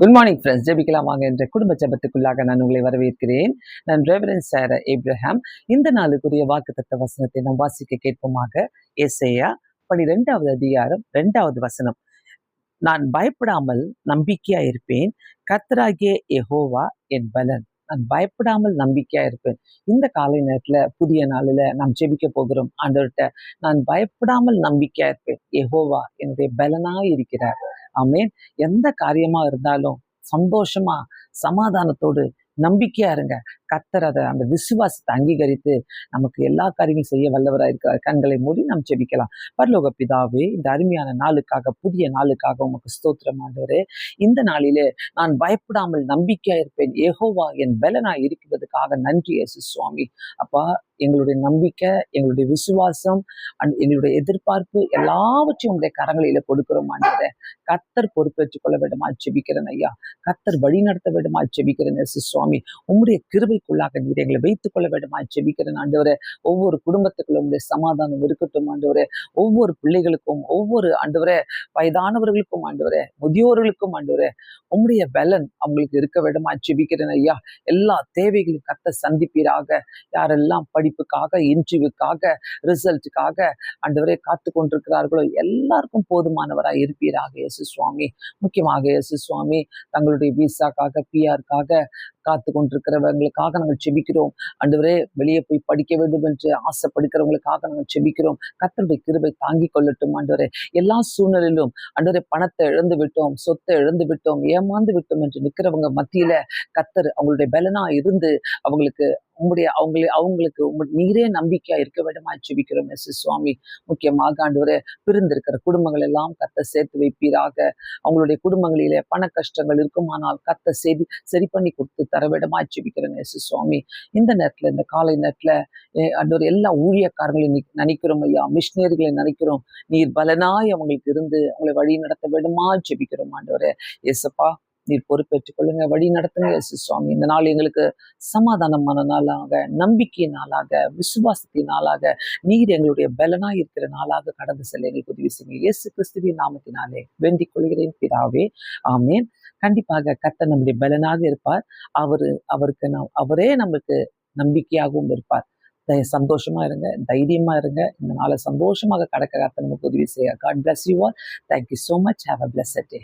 Good morning friends ஜெபிக்கலாம் வாங்க என்ற குடும்ப ஜபத்துக்குள்ளாக நான் உங்களை வரவேற்கிறேன். நான் ரெவரன் சார ஏப்ரஹாம் இந்த நாளுக்குரிய வாக்குத்தத்த வசனத்தை நாம் வாசிக்க கேட்போமாக. எஸ்ஏயா பனிரெண்டாவது அதிகாரம் ரெண்டாவது வசனம். நான் பயப்படாமல் நம்பிக்கையா இருப்பேன். கர்த்தராகிய யெகோவா என் பலன். நான் பயப்படாமல் நம்பிக்கையா இருப்பேன். இந்த காலை நேரத்துல புதிய நாளில நாம் ஜெபிக்க போகிறோம். ஆண்டவர்கிட்ட நான் பயப்படாமல் நம்பிக்கையா இருப்பேன். எஹோவா என்னுடைய பலனாக இருக்கிறார். ஆமென். எந்த காரியமா இருந்தாலும் சந்தோஷமா சமாதானத்தோடு நம்பிக்கையா இருங்க. கத்தர் அதை அந்த விசுவாசத்தை அங்கீகரித்து நமக்கு எல்லா காரியங்களும் செய்ய வல்லவராக இருக்கிறார். கண்களை மூடி நாம் ஜெபிக்கலாம். பரலோக பிதாவே இந்த அருமையான நாளுக்காக புதிய நாளுக்காக உமக்கு ஸ்தோத்திரம் ஆண்டவரே. இந்த நாளிலே நான் பயப்படாமல் நம்பிக்கையா இருப்பேன். ஏகோவா என் பலனா கொடுத்ததுக்காக நன்றி எஸ் சுவாமி. அப்பா எங்களுடைய நம்பிக்கை எங்களுடைய விசுவாசம் அண்ட் எங்களுடைய எதிர்பார்ப்பு எல்லாவற்றையும் உங்களுடைய கரங்களில கொடுக்கிறோம் ஆண்டவரே. கத்தர் பொறுப்பேற்றுக் கொள்ள வேண்டுமா ஜெபிக்கிறேன் ஐயா. கத்தர் வழி நடத்த வேண்டுமா ஜெபிக்கிறேன் இயேசு சுவாமி. உங்களுடைய கிருபைக்குள்ளாக நீர் எங்களை வைத்துக் கொள்ள வேண்டுமா ஜெபிக்கிறேன் ஆண்டவரே. ஒவ்வொரு குடும்பத்துக்குள்ள உங்களுடைய சமாதானம் இருக்கட்டும் ஆண்டவரே. ஒவ்வொரு பிள்ளைகளுக்கும் ஒவ்வொரு ஆண்டவரே வயதானவர்களுக்கும் ஆண்டவரே. முதியோர்களுக்கும் ஆண்டவரே. உங்களுடைய பலன் அவங்களுக்கு இருக்க வேண்டுமா ஜெபிக்கிறேன் ஐயா. எல்லா தேவைகளையும் கத்த சந்திப்பீராக. யாரெல்லாம் படிப்புக்காக இன்டர்வியூக்காக ரிசல்ட்டுக்காக ஆண்டவரே காத்து கொண்டிருக்கிறார்களோ எல்லாருக்கும் போதுமானவராக இருப்பீராக இயேசு சுவாமி. முக்கியமாக இயேசு சுவாமி தங்களுடைய விசாக்காக பிஆர்க்காக காத்து கொண்டிருக்கிறவங்களுக்காக நாங்கள் செபிக்கிறோம். அன்றுவரே வெளியே போய் படிக்க வேண்டும் என்று ஆசைப்படுக்கிறவங்களுக்காக நாங்கள் செபிக்கிறோம். கத்தருடைய கிருபை தாங்கி கொள்ளட்டும் ஆண்டவரே. எல்லா சூழ்நிலையிலும் அன்றுவரே பணத்தை இழந்து விட்டோம் சொத்தை இழந்து விட்டோம் ஏமாந்து விட்டோம் என்று நிற்கிறவங்க மத்தியில கத்தர் அவங்களுடைய பலனா இருந்து அவங்களுக்கு உங்களுடைய அவங்களே அவங்களுக்கு உங்க- நீரே நம்பிக்கையா இருக்க வேண்டுமா? ஜெபிக்கிறோம். எஸ். சுவாமி முக்கியமாக ஆண்டவரே பிரிந்திருக்கிற குடும்பங்கள் எல்லாம் கத்த சேர்த்து வைப்பீராக. அவங்களுடைய குடும்பங்களிலே பண கஷ்டங்கள் இருக்குமானால் கத்த செய்தி சரி பண்ணி கொடுத்து தர வேண்டுமா? ஜெபிக்கிறோம். எஸ். சுவாமி இந்த நேரத்துல இந்த காலை நேரத்துல அஹ் ஆண்டவர் எல்லா ஊழியக்காரங்களையும் நினைக்கிறோம் ஐயா. மிஷினரிகளை நினைக்கிறோம். நீர் பலனாய் அவங்களுக்கு இருந்து அவங்களை வழி நடத்த வேண்டுமா? ஜெபிக்கிறோம் ஆண்டவரே. எஸ்ப்பா நீர் பொறுப்பேற்றுக் கொள்ளுங்க. வழி நடத்துங்க. இயேசு சுவாமி இந்த நாள் எங்களுக்கு சமாதானமான நாளாக நம்பிக்கை நாளாக விசுவாசத்தின் நாளாக நீர் எங்களுடைய பலனா இருக்கிற நாளாக கடந்து செல்ல எங்களுக்கு உதவி செய்யுங்க. இயேசு கிறிஸ்துவின் நாமத்தினாலே வேண்டிக் கொள்கிறேன். பிதாவே ஆமேன். கண்டிப்பாக கத்த நம்முடைய பலனாக இருப்பார். அவரு அவருக்கு நாம் அவரே நமக்கு நம்பிக்கையாகவும் இருப்பார். சந்தோஷமா இருங்க. தைரியமா இருங்க. இந்த நாளை சந்தோஷமாக கடக்க கர்த்தர் நமக்கு உதவி செய்ய. God bless you all thank you so much have a bless day